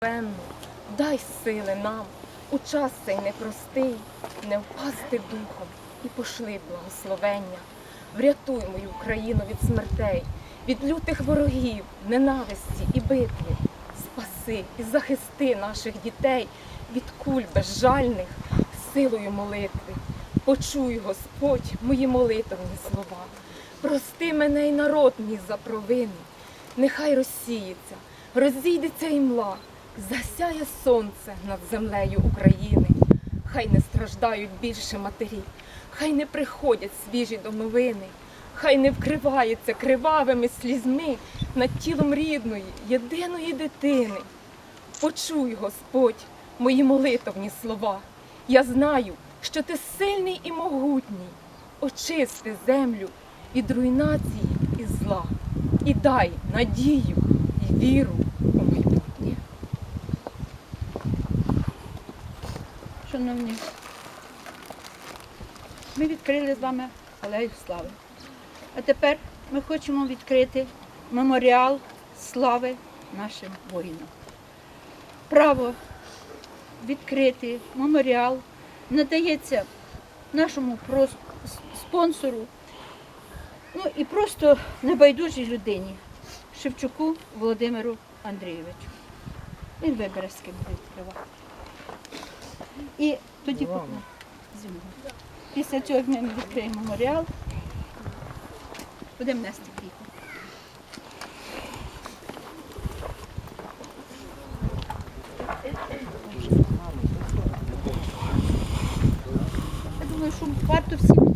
Певно, дай сили нам у час цей непростий не впасти духом і пошли благословення. Врятуй мою країну від смертей, від лютих ворогів, ненависті і битви. Спаси і захисти наших дітей від куль безжальних силою молитви. Почуй, Господь, мої молитовні слова. Прости мене й народ мій за провини. Нехай розсіється, розійдеться імла, засяє сонце над землею України. Хай не страждають більше матері, хай не приходять свіжі домовини, хай не вкривається кривавими слізьми над тілом рідної, єдиної дитини. Почуй, Господь, мої молитовні слова. Я знаю, що ти сильний і могутній. Очисти землю від руйнації і зла. І дай надію і віру у майбутнє. Шановні, ми відкрили з вами алею слави. А тепер ми хочемо відкрити меморіал слави нашим воїнам. Право відкрити меморіал надається нашому спонсору, ну і просто небайдужій людині Шевчуку Володимиру Андрійовичу. Він вибере, з ким буде відкривати. І тоді по- зі. Після цього дня ми відкриємо меморіал, будемо нести квіти. Я думаю, що варто всім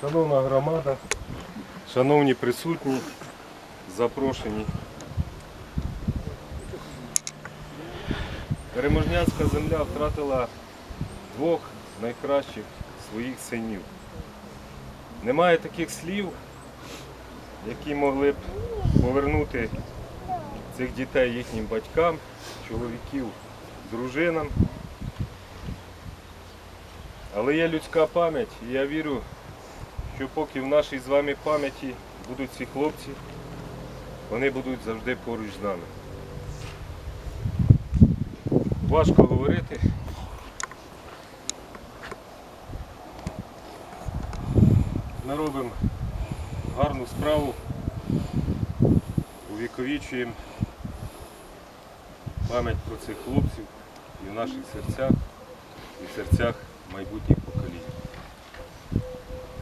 Шановна громада, шановні присутні, запрошені. Переможнянська земля втратила двох найкращих своїх синів. Немає таких слів, які могли б повернути цих дітей їхнім батькам, чоловіків, дружинам. Але є людська пам'ять, і я вірю, що поки в нашій з вами пам'яті будуть ці хлопці, вони будуть завжди поруч з нами. Важко говорити. Ми робимо гарну справу, увіковічуємо пам'ять про цих хлопців і в наших серцях, і в серцях майбутніх поколінь.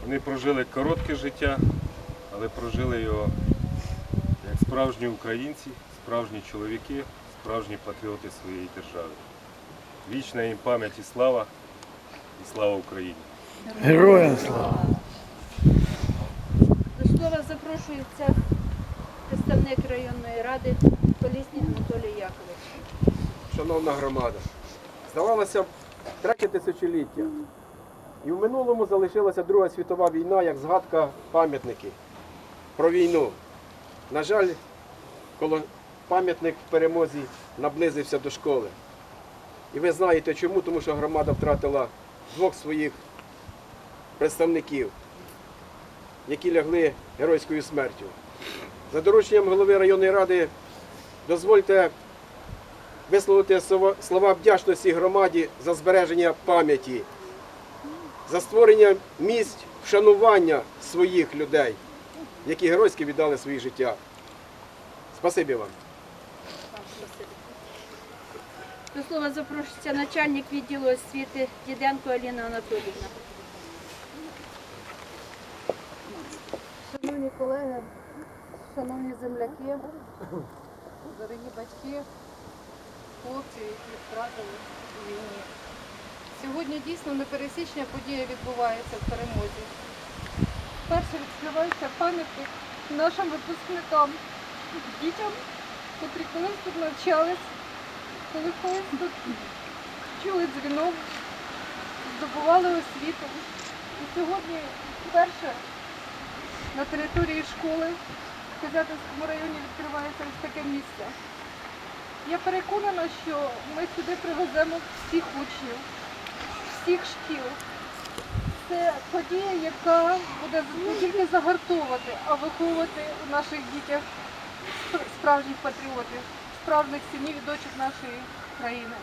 Вони прожили коротке життя, але прожили його як справжні українці, справжні чоловіки, справжні патріоти своєї держави. Вічна їм пам'ять і слава, і слава Україні! Героям слава! До слова запрошується представник районної ради Колісник Анатолій Якович. Шановна громада. Здавалося б, третє тисячоліття. І в минулому залишилася Друга світова війна як згадка пам'ятники про війну. На жаль, коли пам'ятник в перемозі наблизився до школи. І ви знаєте чому, тому що громада втратила двох своїх представників, які лягли геройською смертю. За дорученням голови районної ради дозвольте висловити слова- вдячності громаді за збереження пам'яті, за створення місць вшанування своїх людей, які геройськи віддали свої життя. Спасибі вам. До слова запрошується начальник відділу освіти Діденко Аліна Анатоліївна. Шановні колеги, шановні земляки, дорогі батьки, хлопці, які втратили у війні. Сьогодні дійсно непересічна подія відбувається в перемозі. Перше відкривається пам'ятник нашим випускникам, дітям, котрі колись тут навчались, коли колись тут чули дзвінок, здобували освіту. І сьогодні вперше на території школи в Козятинському районі відкривається ось таке місце. Я переконана, що ми сюди привеземо всіх учнів, всіх шкіл. Це подія, яка буде не тільки загартовувати, а виховувати у наших дітях справжніх патріотів, справжніх синів і дочок нашої країни.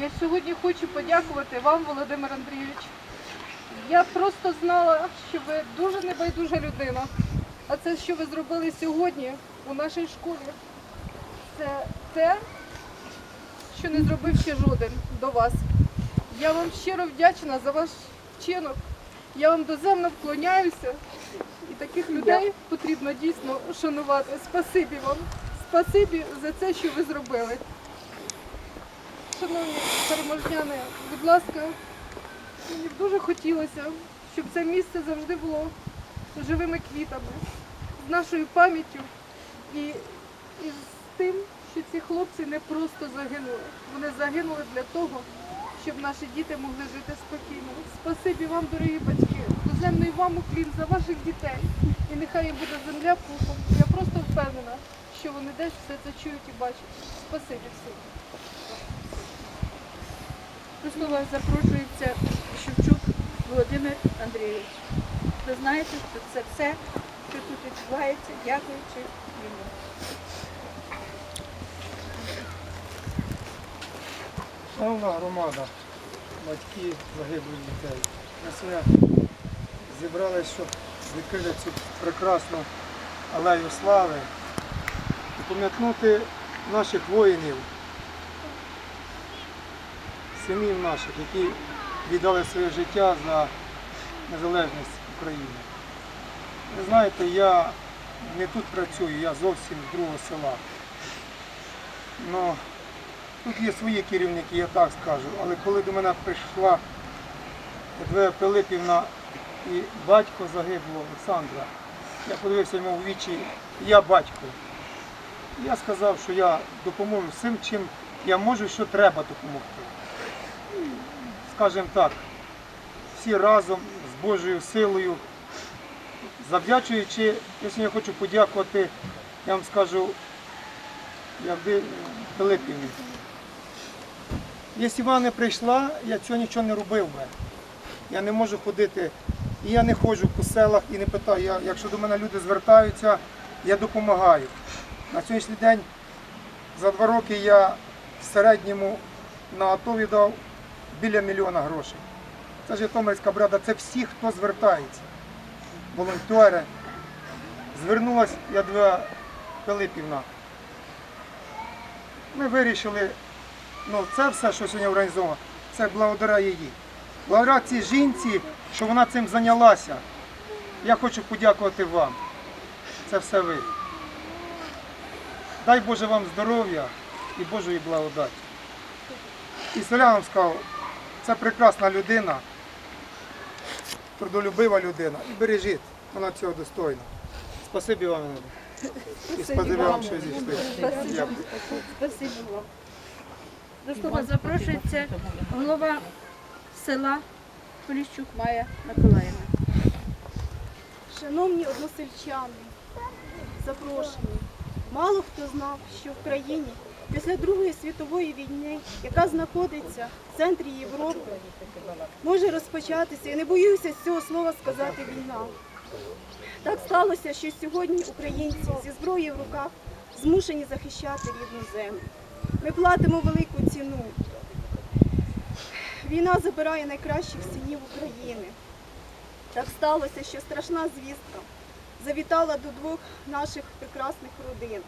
Я сьогодні хочу подякувати вам, Володимир Андрійович, я просто знала, що ви дуже небайдужа людина. А це, що ви зробили сьогодні у нашій школі, це те, що не зробив ще жоден до вас. Я вам щиро вдячна за ваш вчинок. Я вам доземно вклоняюся. І таких людей потрібно дійсно шанувати. Спасибі вам. Спасибі за це, що ви зробили. Шановні переможняни, будь ласка, Мені б дуже хотілося, щоб це місце завжди було живими квітами, з нашою пам'яттю і, і з тим, що ці хлопці не просто загинули. Вони загинули для того, щоб наші діти могли жити спокійно. Спасибі вам, дорогі батьки, доземний вам уклін за ваших дітей. І нехай їм буде земля пухом. Я просто впевнена, що вони десь все це чують і бачать. Спасибі всім. До слова запрошується Шевчук Володимир Андрійович. Ви знаєте, що це все, що тут відбувається, дякуючи йому. Шановна громада, батьки загиблих дітей. Ми сьогодні зібралися, щоб відкрити цю прекрасну алею слави і пам'ятнути наших воїнів, синів наших, які віддали своє життя за незалежність України. Ви знаєте, я не тут працюю, я зовсім з другого села. Ну, тут є свої керівники, я так скажу. Але коли до мене прийшла Едвея Пилипівна і батько загиблого Олександра, я подивився йому в вічі, я батько. Я сказав, що я допоможу всім, чим я можу, що треба допомогти. Скажімо так, всі разом з Божою силою, завдячуючи, я сьогодні хочу подякувати, я вам скажу, Явди Пилипівні. Якщо вона не прийшла, я цього нічого не робив би. Я не можу ходити, і я не ходжу по селах і не питаю. Я, якщо до мене люди звертаються, я допомагаю. На сьогоднішній день за два роки я в середньому на АТО віддав біля мільйона грошей. Це Житомирська брада, це всі, хто звертається. Волонтери. Звернулася Ядвіга Пилипівна. Ми вирішили, ну це все, що сьогодні організовано, це благодаря її. Благодаря цій жінці, що вона цим зайнялася. Я хочу подякувати вам. Це все ви. Дай Боже вам здоров'я і Божої благодаті. І селянам сказав, це прекрасна людина, трудолюбива людина. І бережіть, вона цього достойна. Спасибі вам. І вам, що зійшли. Дякую. Спасибо вам. До слова запрошується голова села Поліщук Майя Миколаївна. Шановні односельчани, запрошені. Мало хто знав, що в країні після Другої світової війни, яка знаходиться в центрі Європи, може розпочатися, і не боюся з цього слова сказати війна. Так сталося, що сьогодні українці зі зброєю в руках змушені захищати рідну землю. Ми платимо велику ціну. Війна забирає найкращих синів України. Так сталося, що страшна звістка завітала до двох наших прекрасних родин.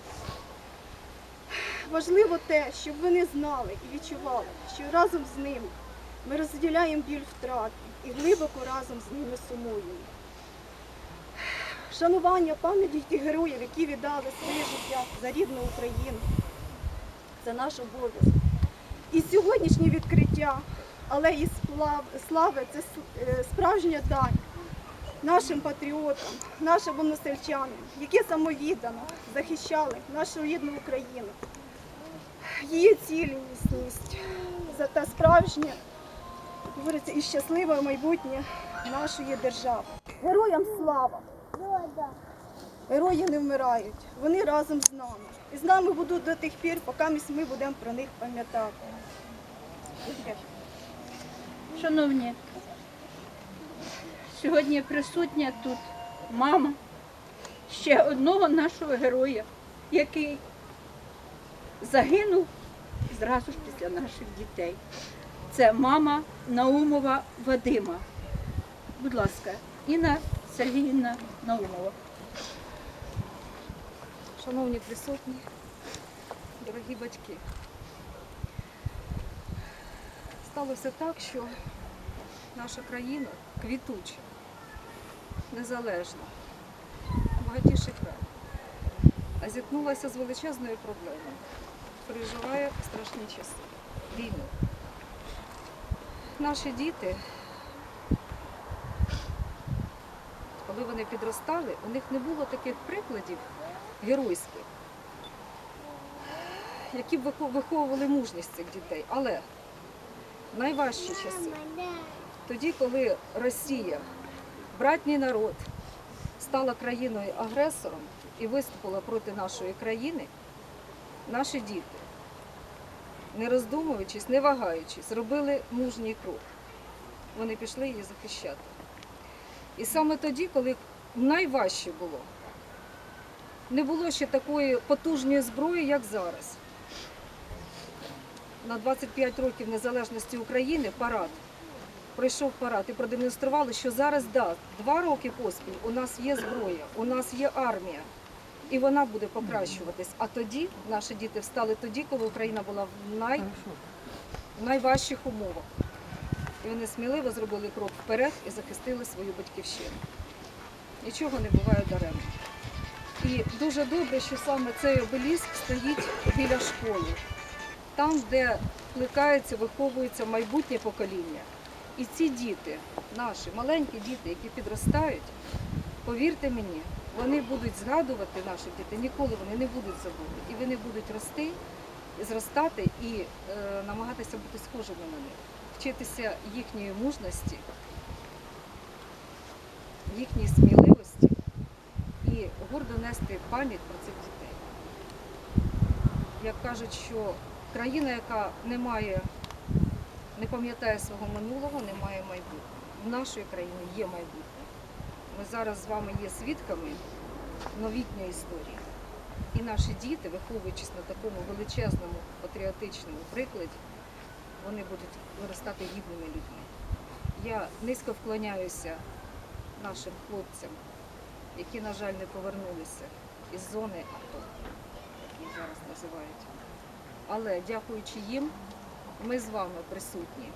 Важливо те, щоб вони знали і відчували, що разом з ними ми розділяємо біль втрати і глибоко разом з ними сумуємо. Шанування пам'яті героїв, які віддали своє життя за рідну Україну, це наш обов'язок. І сьогоднішнє відкриття алеї Сплав- слави це е, справжня дань нашим патріотам, нашим односельчанам, які самовіддано захищали нашу рідну Україну, її цілісність та справжнє, говориться, і щасливе майбутнє нашої держави. Героям слава! Герої не вмирають, вони разом з нами. І з нами будуть до тих пір, поки ми будемо про них пам'ятати. Шановні, сьогодні присутня тут мама ще одного нашого героя, який загинув зразу ж після наших дітей. Це мама Наумова Вадима. Будь ласка, Інна Сергіївна Наумова. Шановні присутні, дорогі батьки, сталося так, що наша країна квітуча, незалежна, багатіший край, а зіткнулася з величезною проблемою. Переживає страшні часи, війну. Наші діти, коли вони підростали, у них не було таких прикладів геройських, які б виховували мужність цих дітей. Але найважчі часи, тоді, коли Росія, братній народ, стала країною агресором і виступила проти нашої країни, наші діти, не роздумуючись, не вагаючись, зробили мужній крок. Вони пішли її захищати. І саме тоді, коли найважче було, не було ще такої потужної зброї, як зараз. На 25 років незалежності України парад. Пройшов парад і продемонстрували, що зараз да, два роки поспіль у нас є зброя, у нас є армія, і вона буде покращуватись. А тоді наші діти встали тоді, коли Україна була в най... найважчих умовах. І вони сміливо зробили крок вперед і захистили свою батьківщину. Нічого не буває даремно. І дуже добре, що саме цей обеліск стоїть біля школи, там, де плекається, виховується майбутнє покоління. І ці діти, наші маленькі діти, які підростають, повірте мені, вони будуть згадувати наших дітей, ніколи вони не будуть забути. І вони будуть рости, зростати і е, намагатися бути схожими на них, вчитися їхньої мужності, їхньої сміливості гордо нести пам'ять про цих дітей. Як кажуть, що країна, яка не має, не пам'ятає свого минулого, не має майбутнього. В нашої країни є майбутнє. Ми зараз з вами є свідками новітньої історії. І наші діти, виховуючись на такому величезному патріотичному прикладі, вони будуть виростати гідними людьми. Я низько вклоняюся нашим хлопцям, які, на жаль, не повернулися із зони АТО, як їх зараз називають. Але дякуючи їм, ми з вами присутні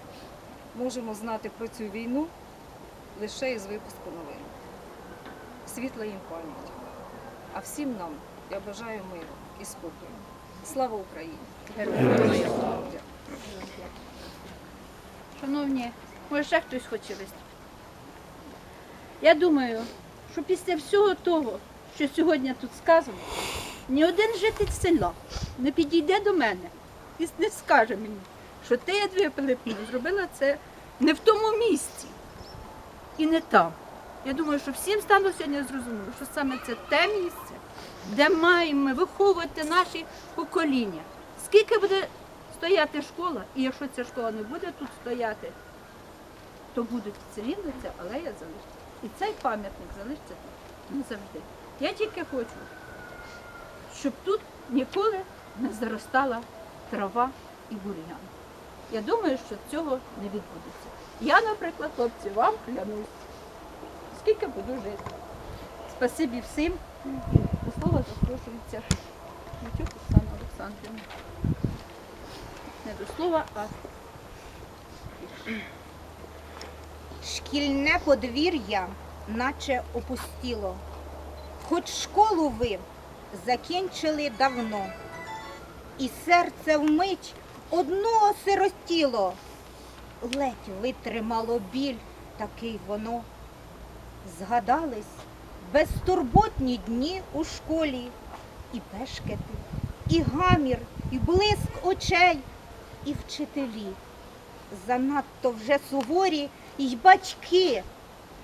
можемо знати про цю війну лише із випуску новин. Світла їм пам'ять. А всім нам я бажаю миру і спокою. Слава Україні! Героям! Шановні, може ще хтось хоче виступити? Я думаю, що після всього того, що сьогодні тут сказано, ні один житель села не підійде до мене і не скаже мені, що ти, Ядвія Пилипівна, зробила це не в тому місці і не там. Я думаю, що всім стало сьогодні зрозуміло, що саме це те місце, де маємо виховувати наші покоління. Скільки буде стояти школа, і якщо ця школа не буде тут стояти, то будуть все рівно ця алея. І цей пам'ятник залишиться назавжди. Я тільки хочу, щоб тут ніколи не заростала трава і бур'ян. Я думаю, що цього не відбудеться. Я, наприклад, хлопці, вам клянусь, скільки буду жити. Спасибі всім. До слова запрошується Митюк Оксана Олександрівна. Не до слова, а Шкільне подвір'я наче опустіло. Хоч школу ви закінчили давно, і серце вмить одно осиротіло. Ледь витримало біль, такий воно. Згадались безтурботні дні у школі, і пешкети, і гамір, і блиск очей, і вчителі занадто вже суворі й батьки,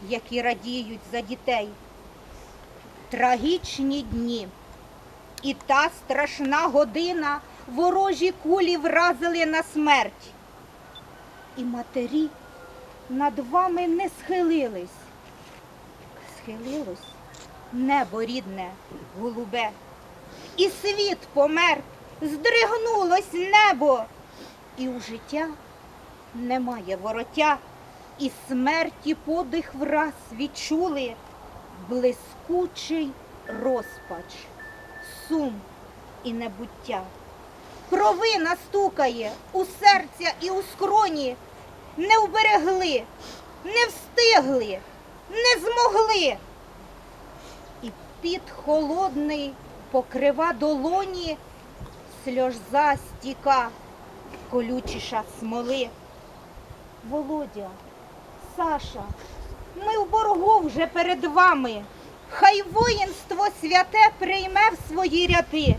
які радіють за дітей. Трагічні дні. І та страшна година ворожі кулі вразили на смерть. І матері над вами не схилились. Схилилось небо рідне, голубе. І світ помер, здригнулось небо, і у життя немає вороття, і смерті подих враз відчули блискучий розпач, сум і небуття. Провина стукає у серця і у скроні, не вберегли, не встигли, не змогли. І під холодний покрива долоні сльоза стіка колючіша смоли. Володя, Саша, ми в боргу вже перед вами. Хай воїнство святе прийме в свої ряди.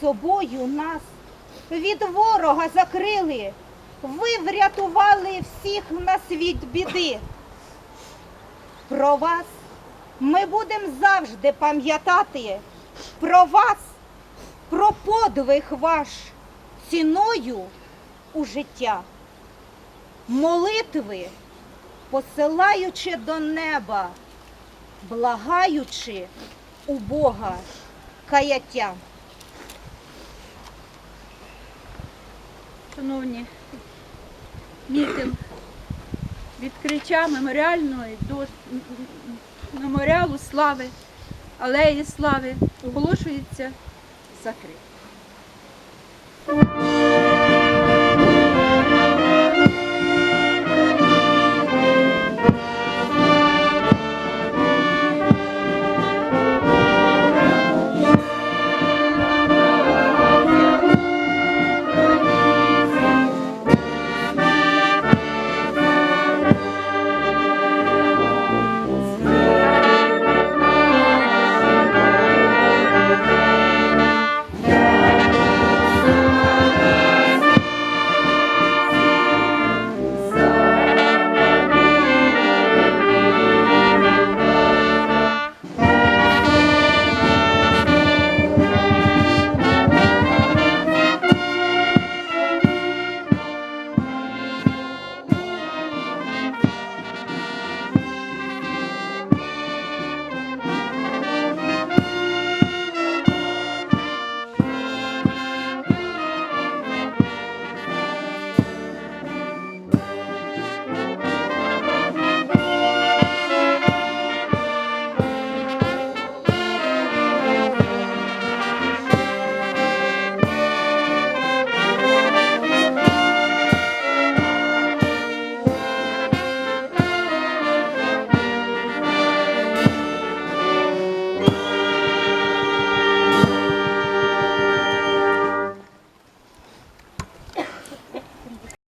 Собою нас від ворога закрили. Ви врятували всіх нас від біди. Про вас ми будемо завжди пам'ятати. Про вас, про подвиг ваш ціною у життя. Молитви, посилаючи до неба, благаючи у Бога каяття. Шановні, мітинг відкриття меморіальної до меморіалу слави, алеї слави оголошується закритим.